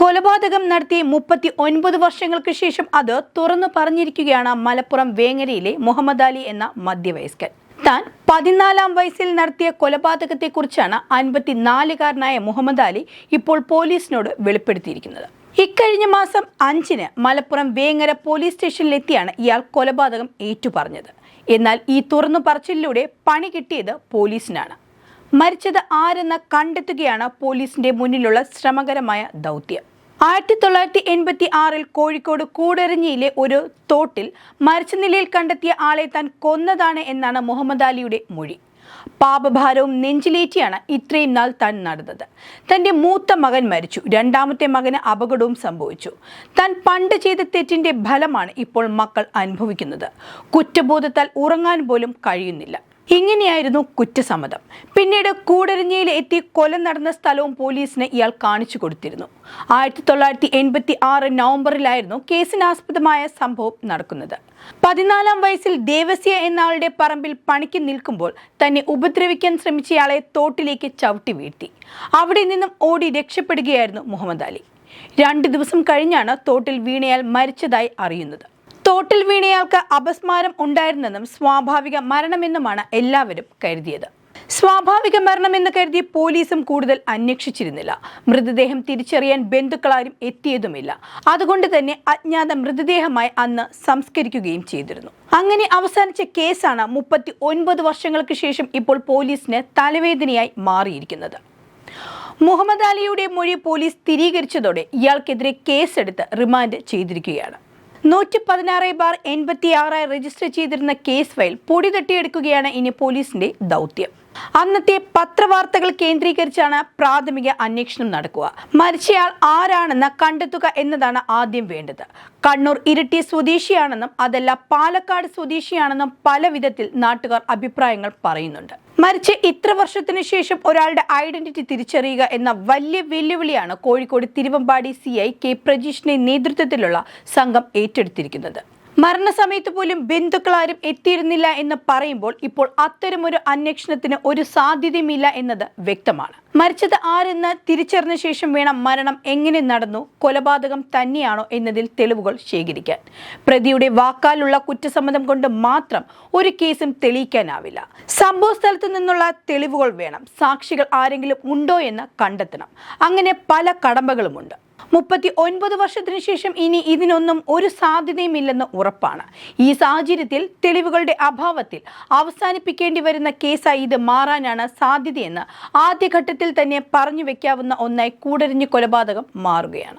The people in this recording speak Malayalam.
കൊലപാതകം നടത്തി മുപ്പത്തി ഒൻപത് വർഷങ്ങൾക്ക് ശേഷം അത് തുറന്നു പറഞ്ഞിരിക്കുകയാണ് മലപ്പുറം വേങ്ങരയിലെ മുഹമ്മദ് അലി എന്ന മധ്യവയസ്കൻ. താൻ പതിനാലാം വയസ്സിൽ നടത്തിയ കൊലപാതകത്തെക്കുറിച്ചാണ് അൻപത്തിനാലുകാരനായ മുഹമ്മദ് അലി ഇപ്പോൾ പോലീസിനോട് വെളിപ്പെടുത്തിയിരിക്കുന്നത്. ഇക്കഴിഞ്ഞ മാസം അഞ്ചിന് മലപ്പുറം വേങ്ങര പോലീസ് സ്റ്റേഷനിലെത്തിയാണ് ഇയാൾ കൊലപാതകം ഏറ്റുപറഞ്ഞത്. എന്നാൽ ഈ തുറന്നു പറച്ചിലൂടെ പണി കിട്ടിയത് പോലീസിനാണ്. മരിച്ചത് ആരെന്ന് കണ്ടെത്തുകയാണ് പോലീസിന്റെ മുന്നിലുള്ള ശ്രമകരമായ ദൗത്യം. ആയിരത്തി തൊള്ളായിരത്തി എൺപത്തി ആറിൽ കോഴിക്കോട് കൂടരഞ്ഞിയിലെ ഒരു തോട്ടിൽ മരിച്ച നിലയിൽ കണ്ടെത്തിയ ആളെ താൻ കൊന്നതാണ് എന്നാണ് മുഹമ്മദ് അലിയുടെ മൊഴി. പാപഭാരവും നെഞ്ചിലേറ്റിയാണ് ഇത്രയും നാൾ താൻ നടന്നത്. തന്റെ മൂത്ത മകൻ മരിച്ചു. രണ്ടാമത്തെ മകന് അപകടവും സംഭവിച്ചു. താൻ പണ്ട് ചെയ്ത തെറ്റിന്റെ ഫലമാണ് ഇപ്പോൾ മക്കൾ അനുഭവിക്കുന്നത്. കുറ്റബോധത്താൽ ഉറങ്ങാൻ പോലും കഴിയുന്നില്ല. ഇങ്ങനെയായിരുന്നു കുറ്റസമ്മതം. പിന്നീട് കൂടരഞ്ഞിയിൽ എത്തി കൊല നടന്ന സ്ഥലവും പോലീസിന് ഇയാൾ കാണിച്ചു കൊടുത്തിരുന്നു. ആയിരത്തി തൊള്ളായിരത്തി എൺപത്തി ആറ് നവംബറിലായിരുന്നു കേസിനാസ്പദമായ സംഭവം നടക്കുന്നത്. പതിനാലാം വയസ്സിൽ ദേവസ്യ എന്നയാളുടെ പറമ്പിൽ പണിക്ക് നിൽക്കുമ്പോൾ തന്നെ ഉപദ്രവിക്കാൻ ശ്രമിച്ചയാളെ തോട്ടിലേക്ക് ചവിട്ടി വീഴ്ത്തി. അവിടെ നിന്നും ഓടി രക്ഷപ്പെടുകയായിരുന്നു മുഹമ്മദ് അലി. രണ്ട് ദിവസം കഴിഞ്ഞാണ് തോട്ടിൽ വീണയാൽ മരിച്ചതായി അറിയുന്നത്. തോട്ടിൽ വീണയാൾക്ക് അപസ്മാരം ഉണ്ടായിരുന്നെന്നും സ്വാഭാവിക മരണമെന്നുമാണ് എല്ലാവരും കരുതിയത്. സ്വാഭാവിക മരണമെന്ന് കരുതി പോലീസും കൂടുതൽ അന്വേഷിച്ചിരുന്നില്ല. മൃതദേഹം തിരിച്ചറിയാൻ ബന്ധുക്കളാരും എത്തിയതുമില്ല. അതുകൊണ്ട് തന്നെ അജ്ഞാത മൃതദേഹമായി അന്ന് സംസ്കരിക്കുകയും ചെയ്തിരുന്നു. അങ്ങനെ അവസാനിച്ച കേസാണ് മുപ്പത്തി ഒൻപത് വർഷങ്ങൾക്ക് ശേഷം ഇപ്പോൾ പോലീസിന് തലവേദനയായി മാറിയിരിക്കുന്നത്. മുഹമ്മദ് അലിയുടെ മൊഴി പോലീസ് സ്ഥിരീകരിച്ചതോടെ ഇയാൾക്കെതിരെ കേസെടുത്ത് റിമാൻഡ് ചെയ്തിരിക്കുകയാണ്. നൂറ്റി പതിനാറ് ബാർ എൺപത്തി ആറായി രജിസ്റ്റർ ചെയ്തിരുന്ന കേസ് ഫയൽ പൊടി തട്ടിയെടുക്കുകയാണ് ഇനി പോലീസിന്റെ ദൗത്യം. അന്നത്തെ പത്രവാർത്തകൾ കേന്ദ്രീകരിച്ചാണ് പ്രാഥമിക അന്വേഷണം നടക്കുക. മരിച്ചയാൾ ആരാണെന്ന് കണ്ടെത്തുക എന്നതാണ് ആദ്യം വേണ്ടത്. കണ്ണൂർ ഇരട്ടി സ്വദേശിയാണെന്നും അതല്ല പാലക്കാട് സ്വദേശിയാണെന്നും പല വിധത്തിൽ നാട്ടുകാർ അഭിപ്രായങ്ങൾ പറയുന്നുണ്ട്. മരിച്ച ഇത്ര വർഷത്തിന് ശേഷം ഒരാളുടെ ഐഡന്റിറ്റി തിരിച്ചറിയുക എന്ന വലിയ വെല്ലുവിളിയാണ് Kozhikode Thiruvambadi C I K പ്രജീഷിന്റെ നേതൃത്വത്തിലുള്ള സംഘം ഏറ്റെടുത്തിരിക്കുന്നത്. മരണസമയത്ത് പോലും ബന്ധുക്കളാരും എത്തിയിരുന്നില്ല എന്ന് പറയുമ്പോൾ ഇപ്പോൾ അത്തരമൊരു അന്വേഷണത്തിന് ഒരു സാധ്യതയുമില്ല എന്നത് വ്യക്തമാണ്. മരിച്ചത് ആരെന്ന് തിരിച്ചറിഞ്ഞ ശേഷം വേണം മരണം എങ്ങനെ നടന്നു കൊലപാതകം തന്നെയാണോ എന്നതിൽ തെളിവുകൾ ശേഖരിക്കാൻ. പ്രതിയുടെ വാക്കാലുള്ള കുറ്റസമ്മതം കൊണ്ട് മാത്രം ഒരു കേസും തെളിയിക്കാനാവില്ല. സംഭവ സ്ഥലത്ത് നിന്നുള്ള തെളിവുകൾ വേണം. സാക്ഷികൾ ആരെങ്കിലും ഉണ്ടോ എന്ന് കണ്ടെത്തണം. അങ്ങനെ പല കടമ്പകളുമുണ്ട്. മുപ്പത്തി ഒൻപത് വർഷത്തിനു ശേഷം ഇനി ഇതിനൊന്നും ഒരു സാധ്യതയുമില്ലെന്ന് ഉറപ്പാണ്. ഈ സാഹചര്യത്തിൽ തെളിവുകളുടെ അഭാവത്തിൽ അവസാനിപ്പിക്കേണ്ടി വരുന്ന കേസായി ഇത് മാറാനാണ് സാധ്യതയെന്ന് ആദ്യഘട്ടത്തിൽ തന്നെ പറഞ്ഞു വെക്കാവുന്ന ഒന്നായി കൂടരിഞ്ഞ് കൊലപാതകം മാറുകയാണ്.